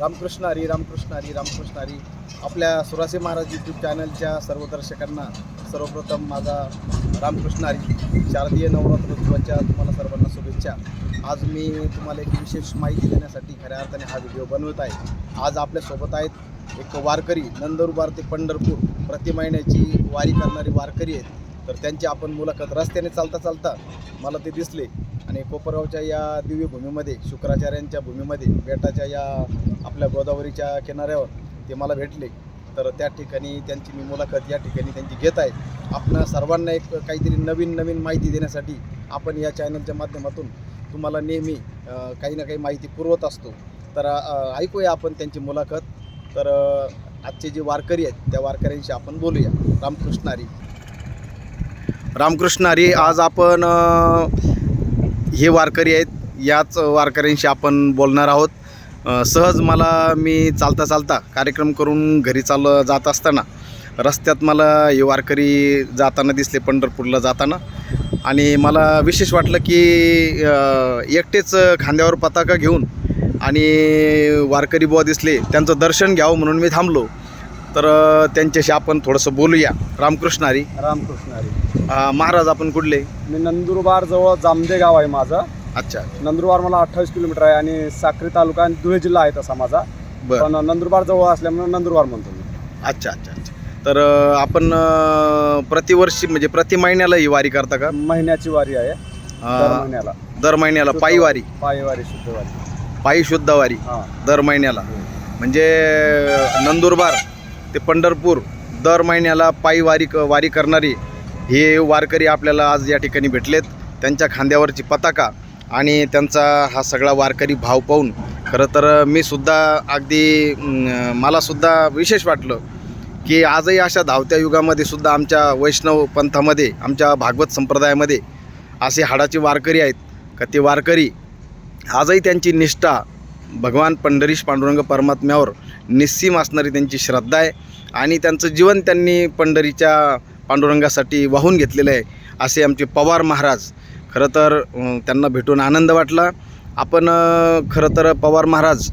रामकृष्ण हरी रामकृष्ण हरी रामकृष्ण हरी. आपल्या सुरासे महाराज यूट्यूब चॅनलच्या सर्व दर्शकांना सर्वप्रथम माझा रामकृष्ण हरी शारदीय नवरात्र उत्सवाच्या तुम्हाला सर्वांना शुभेच्छा. आज मी तुम्हाला एक विशेष माहिती देण्यासाठी खऱ्या अर्थाने हा व्हिडिओ बनवत आहे. आज आपल्यासोबत आहेत एक वारकरी नंदुरबार ते पंढरपूर प्रति महिन्याची वारी करणारी वारकरी आहेत. तर त्यांची आपण मुलाखत रस्त्याने चालता चालता मला ते दिसले. आणि कोपरगावच्या या दिव्य भूमीमध्ये शुक्राचार्यांच्या भूमीमध्ये बेटाच्या या आपल्या गोदावरीच्या किनाऱ्यावर ते मला भेटले. तर त्या ठिकाणी त्यांची मी मुलाखत या ठिकाणी त्यांची घेत आहे. आपण सर्वांना एक काहीतरी नवीन नवीन माहिती देण्यासाठी आपण या चॅनलच्या माध्यमातून तुम्हाला नेहमी काही ना काही माहिती पुरवत असतो. तर ऐकूया आपण त्यांची मुलाखत. तर आजचे जे वारकरी आहेत त्या वारकऱ्यांशी आपण बोलूया. रामकृष्ण हरी रामकृष्ण हरी आज आपण हे वारकरी आहेत. याच वारकऱ्यांशी आपण बोलणार आहोत. सहज मला मी चालता चालता कार्यक्रम करून घरी चाल जात असताना रस्त्यात मला हे वारकरी जाताना दिसले पंढरपूरला जाताना. आणि मला विशेष वाटलं की एकटेच खांद्यावर पताका घेऊन आणि वारकरी बुवा दिसले त्यांचं दर्शन घ्यावं म्हणून मी थांबलो. तर त्यांच्याशी आपण थोडंसं बोलूया. रामकृष्ण हरी. रामकृष्ण हरी. अ, महाराज आपण कुठले? मी नंदुरबार जवळ जामदे गाव आहे माझं. अच्छा. नंदुरबार मला अठ्ठावीस किलोमीटर आहे आणि साक्री तालुका आणि धुळे जिल्हा आहे तसा माझा. बरं. पण नंदुरबार जवळ असल्यामुळे नंदुरबार म्हणतो मी. अच्छा अच्छा अच्छा. तर अ, आपण अ, प्रतिवर्षी म्हणजे प्रति महिन्याला ही वारी करता का? महिन्याची वारी आहे. दर अ, महिन्याला. दर महिन्याला. पायी वारी. पायी वारी शुद्ध वारी. पायी शुद्ध वारी. हा. दर महिन्याला. म्हणजे नंदुरबार ते पंढरपूर दर महिन्याला पायी वारी क वारी करणारी हे वारकरी आपल्याला आज या ठिकाणी भेटलेत. त्यांच्या खांद्यावरची पताका आणि त्यांचा हा सगळा वारकरी भाव पाहून खरं तर मी सुद्धा अगदी मलासुद्धा विशेष वाटलं की आजही अशा धावत्या युगामध्ये सुद्धा आमच्या वैष्णव पंथामध्ये आमच्या भागवत संप्रदायामध्ये असे हाडाचे वारकरी आहेत. का ते वारकरी आजही त्यांची निष्ठा भगवान पंढरीश पांडुरंग परमात्म्यावर निस्सीम असणारी त्यांची श्रद्धा आहे आणि त्यांचं जीवन त्यांनी पंढरीच्या पांडुरंगासाठी वाहून घेतलेलं आहे असे आमचे पवार महाराज. खरं तर त्यांना भेटून आनंद वाटला. आपण खरं तर पवार महाराज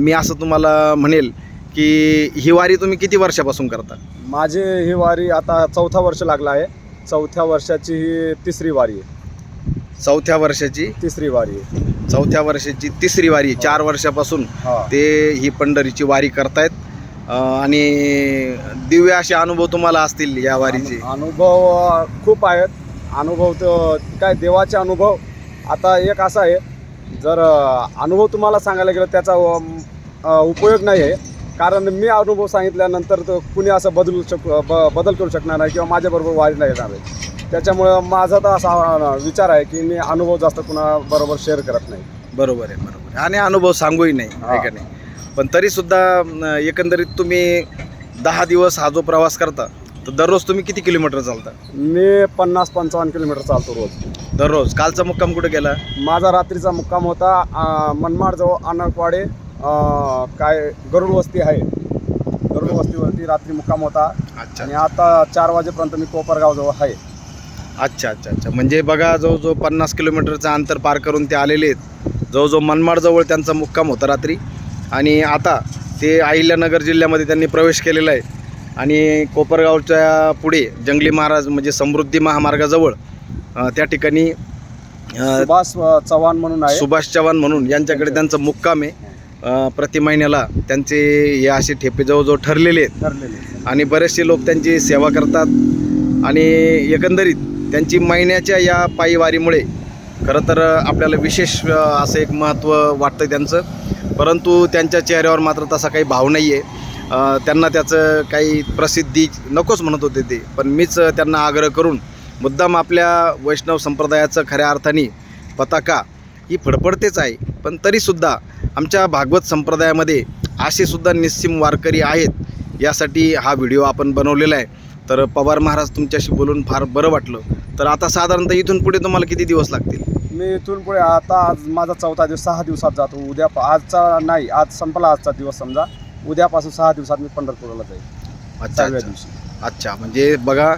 मी असं तुम्हाला म्हणेल की ही वारी तुम्ही किती वर्षापासून करता? माझी ही वारी आता चौथा वर्ष लागला आहे. चौथ्या वर्षाची ही तिसरी वारी आहे. चौथ्या वर्षाची? तिसरी वारी आहे. चौथ्या वर्षाची तिसरी वारी आहे. चार वर्षापासून हा. ते ही पंढरीची वारी करतायत. आणि दिव्य असे अनुभव तुम्हाला असतील या वारीचे. अनु- अनुभव खूप आहेत. अनुभव तर काय देवाचे अनुभव आता एक असा आहे जर अनुभव तुम्हाला सांगायला गेलं त्याचा उपयोग नाही आहे. कारण मी अनुभव सांगितल्यानंतर तर कुणी असं बदलू शक ब बदल करू शकणार नाही किंवा माझ्याबरोबर वारीला येणार आहे. त्याच्यामुळं माझा तर असा विचार आहे की मी अनुभव जास्त कुणाबरोबर शेअर करत नाही. बरोबर आहे बरोबर आणि अनुभव सांगूही नाही. आहे का नाही? पण तरी सुद्धा अं, एकंदरीत तुम्ही दहा दिवस हा जो प्रवास करता तर दररोज तुम्ही किती किलोमीटर चालता? मी पन्नास पंचावन्न किलोमीटर चालतो रोज. दररोज. कालचा मुक्काम कुठं गेला? माझा रात्रीचा मुक्काम होता मनमाडजवळ अनकवाडे काय गरुड वस्ती आहे. गरुड वस्तीवरती रात्री मुक्काम होता. अच्छा. आणि आता चार वाजेपर्यंत मी कोपरगावजवळ आहे. अच्छा अच्छा अच्छा. म्हणजे बघा जवळजवळ पन्नास किलोमीटरचं अंतर पार करून ते आलेले आहेत. जवळजवळ मनमाडजवळ त्यांचा मुक्काम होता रात्री. आणि आता ते अहिल्यानगर जिल्ह्यामध्ये त्यांनी प्रवेश केलेला आहे. आणि कोपरगावच्या पुढे जंगली महाराज म्हणजे समृद्धी महामार्गाजवळ त्या ठिकाणी सुभाष चव्हाण म्हणून आहे. सुभाष चव्हाण म्हणून यांच्याकडे त्यांचं मुक्काम आहे. प्रति महिन्याला त्यांचे हे असे ठेपे जवळजवळ ठरलेले आहेत. ठरलेले आणि बरेचसे लोक त्यांची सेवा करतात. आणि एकंदरीत त्यांची महिन्याच्या या पायी वारीमुळे खरं तर आपल्याला विशेष असं एक महत्त्व वाटतं त्यांचं. परंतु त्यांच्या चेहऱ्यावर मात्र तसा काही भाव नाही आहे त्यांना त्याचं काही प्रसिद्धी नकोच म्हणत होते ते. पण मीच त्यांना आग्रह करून मुद्दाम आपल्या वैष्णव संप्रदायाचं खऱ्या अर्थाने पताका ही फडफडतेच आहे. पण तरीसुद्धा आमच्या भागवत संप्रदायामध्ये असे सुद्धा निस्सीम वारकरी आहेत यासाठी हा व्हिडिओ आपण बनवलेला आहे. तर पवार महाराज तुमच्याशी बोलून फार बरं वाटलं. तर आता साधारणतः इथून पुढे तुम्हाला किती दिवस लागतील? मी इथून पुढे आता आज माझा चौथा दिवस सहा दिवसात जातो. उद्या आजचा नाही आज संपला आजचा दिवस समजा. उद्यापासून सहा दिवसात मी पंढरपूरला जाईल. अच्छा सहाव्या अच्छा. दिवशी. अच्छा म्हणजे बघा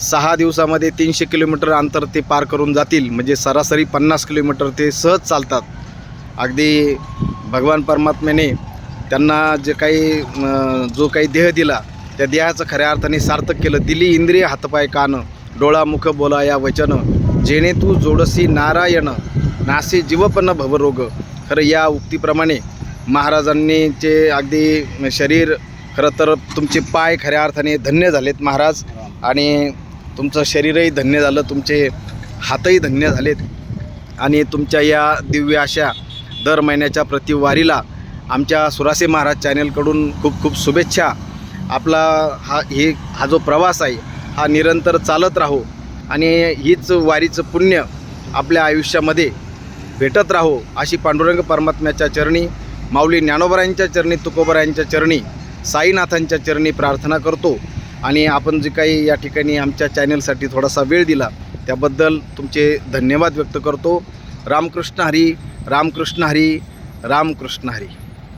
सहा दिवसामध्ये तीनशे किलोमीटर अंतर ते पार करून जातील. म्हणजे सरासरी पन्नास किलोमीटर ते सहज चालतात. अगदी भगवान परमात्म्याने त्यांना जे काही अं, जो काही देह दिला त्या देहाचं खऱ्या अर्थाने सार्थक केलं दिली इंद्रिय हातपाय कान डोळा मुख बोला या वचन जेणे तू जोडसी नारायण नासी जीवपन्न भवरोग. खरं या उक्तीप्रमाणे महाराजांनी जे अगदी शरीर खरं तर तुमचे पाय खऱ्या अर्थाने धन्य झालेत महाराज. आणि तुमचं शरीरही धन्य झालं तुमचे हातही धन्य झालेत. आणि तुमच्या या दिव्य अशा दर महिन्याच्या प्रतिवारीला आमच्या सुरासे महाराज चॅनेलकडून खूप खूप शुभेच्छा. आपला हा हे हा जो प्रवास आहे हा निरंतर चालत राहो. आणि हीच वारीचं पुण्य आपल्या आयुष्यामध्ये भेटत राहो अशी पांडुरंग परमात्म्याच्या चरणी माऊली ज्ञानोबरायांच्या चरणी तुकोबरायांच्या चरणी साईनाथांच्या चरणी प्रार्थना करतो. आणि आपण जे काही या ठिकाणी आमच्या चॅनलसाठी थोडासा वेळ दिला त्याबद्दल तुमचे धन्यवाद व्यक्त करतो. रामकृष्ण हरी रामकृष्ण हरी रामकृष्ण हरी.